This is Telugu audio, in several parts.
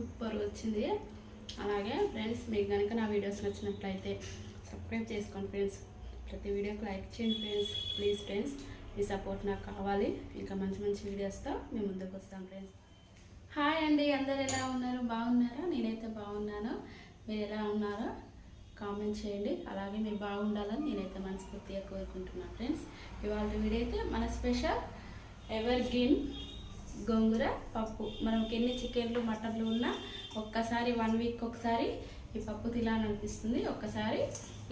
సూపర్ వచ్చింది. అలాగే ఫ్రెండ్స్ మీకు కనుక నా వీడియోస్ నచ్చినట్లయితే సబ్స్క్రైబ్ చేసుకోండి ఫ్రెండ్స్. ప్రతి వీడియోకి లైక్ చేయండి ఫ్రెండ్స్. ప్లీజ్ ఫ్రెండ్స్ మీ సపోర్ట్ నాకు కావాలి. ఇంకా మంచి మంచి వీడియోస్తో మేము ముందుకు వస్తాం ఫ్రెండ్స్. హాయ్ అండి అందరు ఎలా ఉన్నారు? బాగున్నారా? నేనైతే బాగున్నాను. మీరు ఎలా ఉన్నారో కామెంట్ చేయండి. అలాగే మీరు బాగుండాలని నేనైతే మనస్ఫూర్తిగా కోరుకుంటున్నాను ఫ్రెండ్స్. ఇవాళ వీడియో అయితే మన స్పెషల్ ఎవర్ గ్రీన్ గోంగూర పప్పు. మనకి ఎన్ని చికెన్లు మటన్లు ఉన్నా ఒక్కసారి వన్ వీక్ ఒకసారి ఈ పప్పు తినాలనిపిస్తుంది. ఒక్కసారి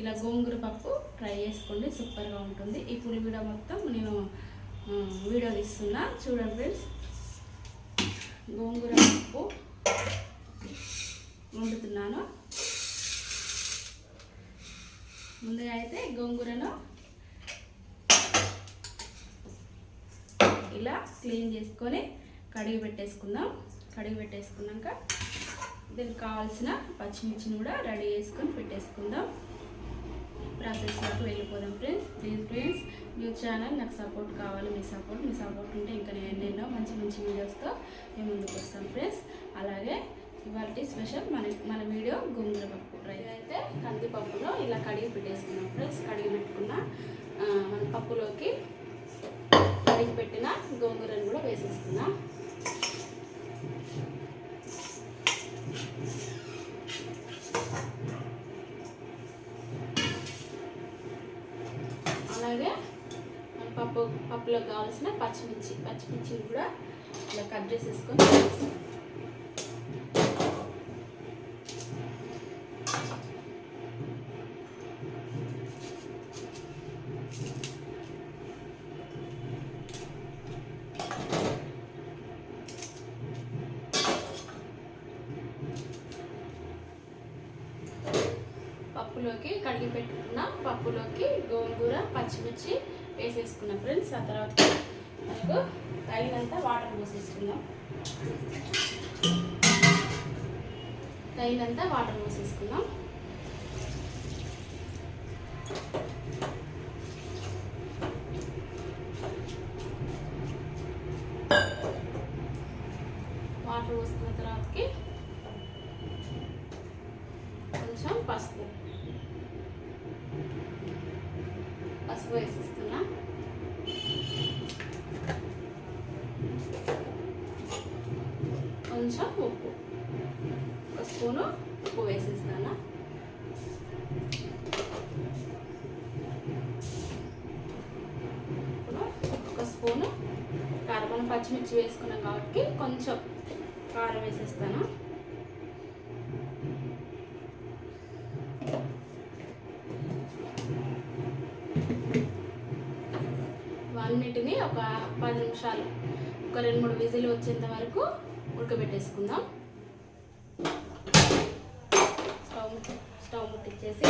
ఇలా గోంగూర పప్పు ట్రై చేసుకోండి. సూపర్గా ఉంటుంది. ఈ ఫుల్ వీడియో మొత్తం నేను వీడియో తీస్తున్నా. చూడండి ఫ్రెండ్స్. గోంగూర పప్పు వండుతున్నాను. ముందుగా అయితే గోంగూరను ఇలా క్లీన్ చేసుకొని కడిగి పెట్టేసుకుందాం. కడిగి పెట్టేసుకున్నాక దీనికి కావాల్సిన పచ్చిమిర్చిని కూడా రెడీ చేసుకొని పెట్టేసుకుందాం. ప్రాసెస్లోకి వెళ్ళిపోదాం friends please friends new channel నాకు సపోర్ట్ కావాలి మీ సపోర్ట్ మీ సపోర్ట్ ఉంటే ఇంకా నేను ఎన్నెన్నో మంచి మంచి వీడియోస్తో మేము ముందుకు వస్తాం ఫ్రెండ్స్ అలాగే ఇవాళ స్పెషల్ మన మన వీడియో గోంగూర పప్పు ఫ్రై అయితే కందిపప్పులో ఇలా కడిగి పెట్టేసుకున్నాం ఫ్రెండ్స్ కడిగి పెట్టుకున్న మన పప్పులోకి కడిగి పెట్టిన గోంగూరను కూడా వేసేస్తున్నా. అలాగే మన పప్పు పప్పులో కావాల్సిన పచ్చిమిర్చి పచ్చిమిర్చిని కూడా ఇలా కట్ చేసేసుకొని పప్పులోకి కడిగి పెట్టుకున్న పప్పులోకి గోంగూర పచ్చిమిర్చి వేసేసుకున్నాం ఫ్రెండ్స్. ఆ తర్వాత మనకు తగినంత వాటర్ పోసేసుకుందాం. తగినంత వాటర్ పోసేసుకుందాం. వాటర్ పోసుకున్న తర్వాతకి కొంచెం పసుపు పసుపు వేసిస్తున్నా కొంచెం ఉప్పు. ఒక స్పూను ఉప్పు వేసేస్తాను? ఇప్పుడు ఒక స్పూను కారం పచ్చిమిర్చి వేసుకున్నాం కాబట్టి కొంచెం కారం వేసేస్తాను. అన్నిటిని ఒక పది నిమిషాలు ఒక రెండు మూడు విజిల్ వచ్చేంత వరకు ఉడకబెట్టేసుకుందాం. స్టవ్ స్టవ్ ముట్టించేసి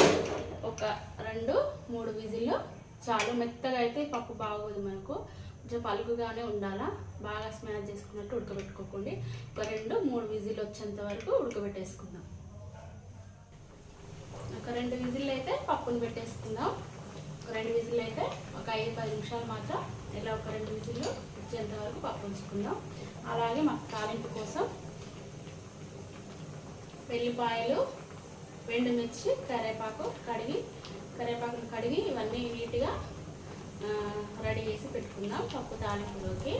ఒక రెండు మూడు విజిల్లు. చాలు మెత్తగా అయితే పప్పు బాగోదు మనకు. కొంచెం పలుకుగానే ఉండాలా? బాగా స్మాష్ చేసుకున్నట్టు ఉడకబెట్టుకోకండి. ఒక రెండు మూడు విజిల్ వచ్చేంత వరకు ఉడకబెట్టేసుకుందాం. ఒక రెండు విజిల్ అయితే పప్పును పెట్టేసుకుందాం. ఒక రెండు విజిల్ అయితే ఒక ఐదు పది నిమిషాలు మాత్రం ఇలా ఒక రెండు విజిల్లు వచ్చేంత వరకు పప్పు ఉంచుకుందాం అలాగే మాకు తాలింపు కోసం వెల్లిపాయలు ఎండుమిర్చి కరేపాకు కడిగి కరేపాకును కడిగి ఇవన్నీ నీట్గా రెడీ చేసి పెట్టుకుందాం పప్పు తాలింపులోకి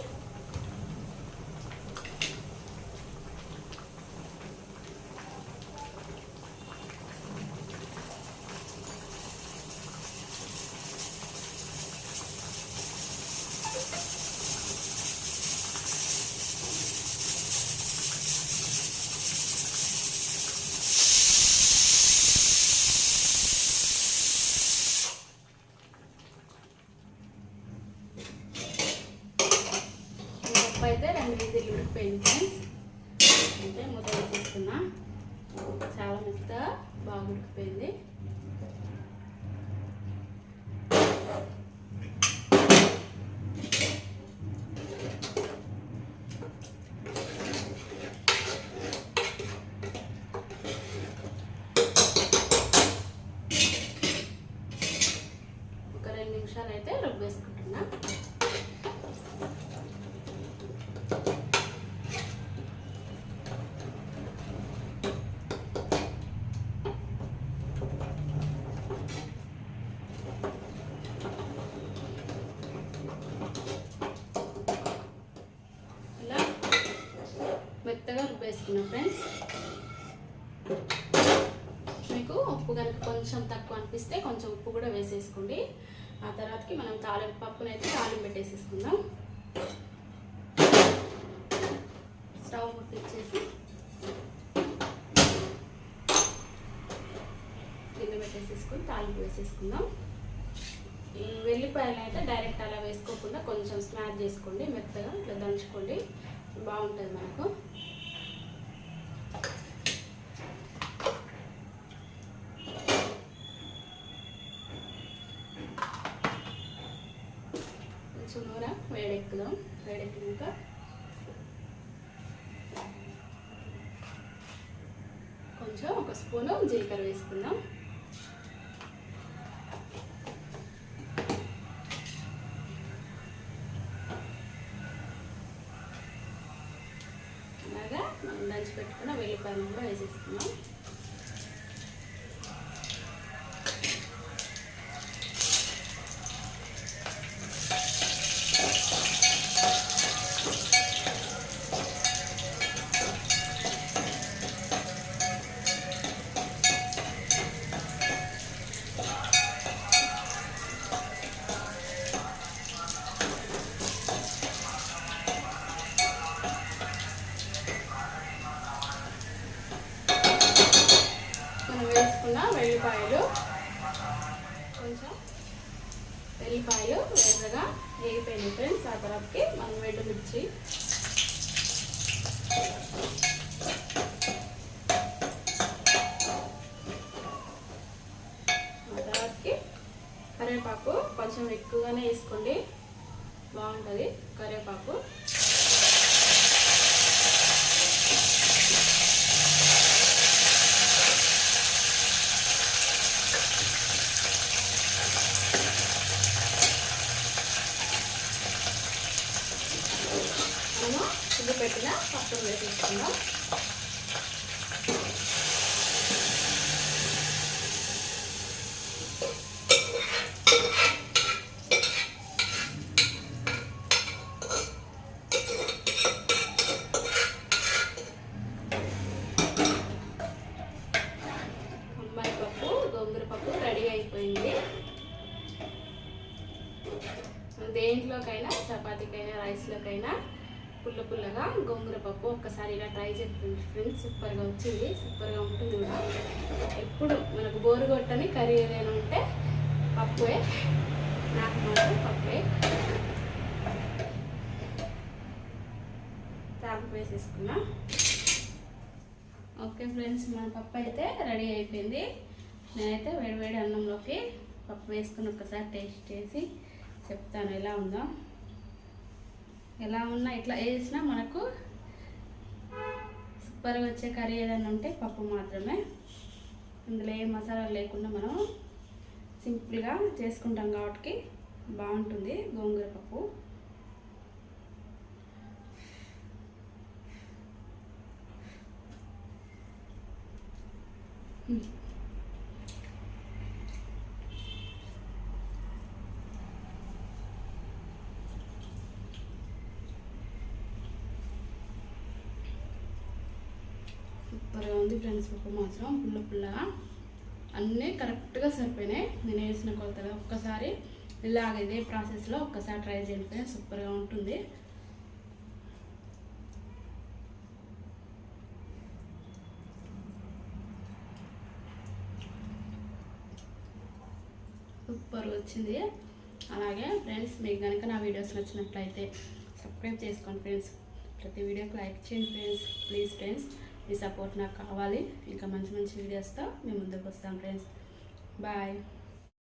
పప్పు అయితే రెండు విజిల్లు ఉడికిపోయింది ఫ్రెండ్స్ అంటే మూత వేసేస్తున్నా చాలా మెత్తగా బాగా ఉడికిపోయింది ఒక రెండు నిమిషాలు అయితే రుబ్బేసుకుంటున్నా వేసుకున్నాం ఫ్రెండ్స్. మీకు ఉప్పు కనుక కొంచెం తక్కువ అనిపిస్తే కొంచెం ఉప్పు కూడా వేసేసుకోండి. ఆ తర్వాతకి మనం తాలింపు పప్పునైతే తాలింపు పెట్టేసేసుకుందాం. స్టవ్ ముట్టించేసి కింద పెట్టేసేసుకుని తాలింపు వేసేసుకుందాం. వెల్లిపాయలు అయితే డైరెక్ట్ అలా వేసుకోకుండా కొంచెం స్మాష్ చేసుకోండి మెత్తగా ఇట్లా దంచుకోండి. బాగుంటుంది మనకు కొంచెం నూనె వేడెక్కుదాం వేడెక్కినాక కొంచెం ఒక స్పూను జీలకర్ర వేసుకుందాం. అలాగా మనం దంచి పెట్టుకున్న వెల్లిపాయలు కూడా వేగిపోయినాయి ఫ్రెండ్స్ ఆ తర్వాతకి మనం మిర్చి. ఆ తర్వాతకి కరివేపాకు కొంచెం ఎక్కువగానే వేసుకోండి. బాగుంటుంది కరివేపాకు మనము ఇది పెట్టిన పక్కన వేసేసుకుందాం అమ్మాయి పప్పు గోంగూర పప్పు రెడీ అయిపోయింది. దేంట్లోకైనా చపాతీకైనా రైస్లోకైనా పుల్ల పుల్లగా గోంగూర పప్పు ఒక్కసారి ఇలా ట్రై చేయండి ఫ్రెండ్స్. సూపర్గా వచ్చింది సూపర్గా ఉంటుంది కూడా ఎప్పుడు మనకు బోరు కొట్టని కర్రీ ఏదైనా ఉంటే పప్పుే నాకు మాత్రం పప్పుే తాపు వేసేసుకున్నా. ఓకే ఫ్రెండ్స్ మన పప్పు అయితే రెడీ అయిపోయింది. నేనైతే వేడివేడి అన్నంలోకి పప్పు వేసుకుని ఒకసారి టేస్ట్ చేసి చెప్తాను ఎలా ఉందో. ఎలా ఉన్నా ఇట్లా వేసినా మనకు సూపర్గా వచ్చే కర్రీ ఏదైనా ఉంటే పప్పు మాత్రమే. అందులో ఏ మసాలా లేకుండా మనం సింపుల్గా చేసుకుంటాం కాబట్టి బాగుంటుంది గోంగూర పప్పు. సూపర్గా ఉంది ఫ్రెండ్స్ పప్పు మాత్రం పుల్ల పుల్లగా. అన్నీ కరెక్ట్గా సరిపోయినాయి. నేను వేసిన కొలతగా ఒక్కసారి ఇలాగ ఇదే ప్రాసెస్లో ఒక్కసారి ట్రై చేయండి సూపర్గా ఉంటుంది. సూపర్ వచ్చింది. అలాగే ఫ్రెండ్స్ మీకు కనుక నా వీడియోస్ నచ్చినట్లయితే సబ్స్క్రైబ్ చేసుకోండి ఫ్రెండ్స్. ప్రతి వీడియోకి లైక్ చేయండి ఫ్రెండ్స్. ప్లీజ్ ఫ్రెండ్స్ మీ సపోర్ట్ నాకు కావాలి. ఇంకా మంచి మంచి వీడియోస్తో మేము ముందుకు వస్తాం ఫ్రెండ్స్. బాయ్.